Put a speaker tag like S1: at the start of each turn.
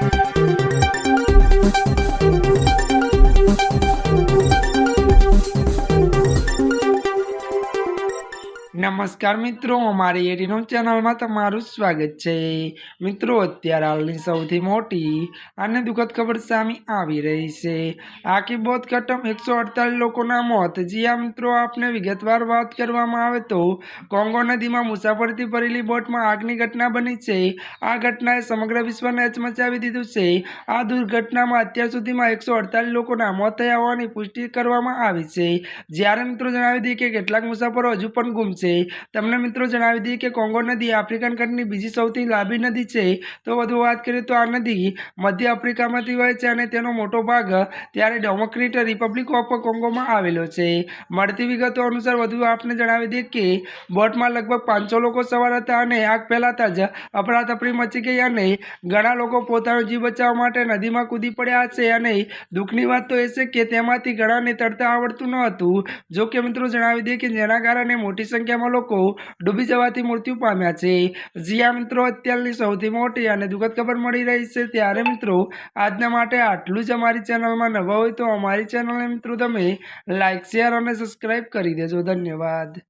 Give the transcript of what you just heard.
S1: Thank you. નમસ્કાર મિત્રો, અમારી એટીનો ચેનલમાં તમારું સ્વાગત છે. મિત્રો, અત્યારે હાલની સૌથી મોટી અને દુઃખદ ખબર સામે આવી રહી છે. આખી બોધ ઘટમ એકસો અડતાલીસ લોકોના મોત. જી મિત્રો, આપને વિગતવાર વાત કરવામાં આવે તો, કોંગો નદીમાં મુસાફરીથી ભરેલી બોટમાં આગની ઘટના બની છે. આ ઘટનાએ સમગ્ર વિશ્વને હચમચાવી દીધું છે. આ દુર્ઘટનામાં અત્યાર સુધીમાં એકસો અડતાલીસ લોકોના મોત થયા હોવાની પુષ્ટિ કરવામાં આવી છે. જ્યારે મિત્રો જણાવી દઈએ કે કેટલાક મુસાફરો હજુ પણ ગુમ છે. તમને મિત્રો જણાવી દઈએ કે કોંગો નદી આફ્રિકન ખંડની બીજી સૌથી લાંબી નદી છે. તો વધુ વાત કરીએ તો આ નદી મધ્ય આફ્રિકામાંથી વહે છે અને તેનો મોટો ભાગ ત્યારે ડેમોક્રેટ રિપબ્લિક ઓફ કોંગોમાં આવેલો છે. મળતી વિગતો અનુસાર વધુ આપને જણાવી દઈએ કે બોટમાં લગભગ પાંચસો લોકો સવાર હતા અને આગ ફેલાતા જ અફરાતફરી મચી ગઈ અને ઘણા લોકો પોતાનો જીવ બચાવવા માટે નદીમાં કૂદી પડ્યા છે અને દુઃખની વાત તો એ છે કે તેમાંથી ઘણાને તરતા આવડતું ન હતું. જો કે મિત્રો જણાવી દઈએ કે જેના કારણે મોટી સંખ્યામાં લોકો ડૂબી જવાથી મૃત્યુ પામ્યા છે. જીયા મિત્રો અત્યારની સૌથી મોટી અને દુઃખદ ખબર મળી રહી છે ત્યારે મિત્રો આજના માટે આટલું જ અમારી ચેનલમાં નવા હોય તો અમારી ચેનલને મિત્રો તમે લાઇક શેર અને સબસ્ક્રાઈબ કરી દેજો. ધન્યવાદ.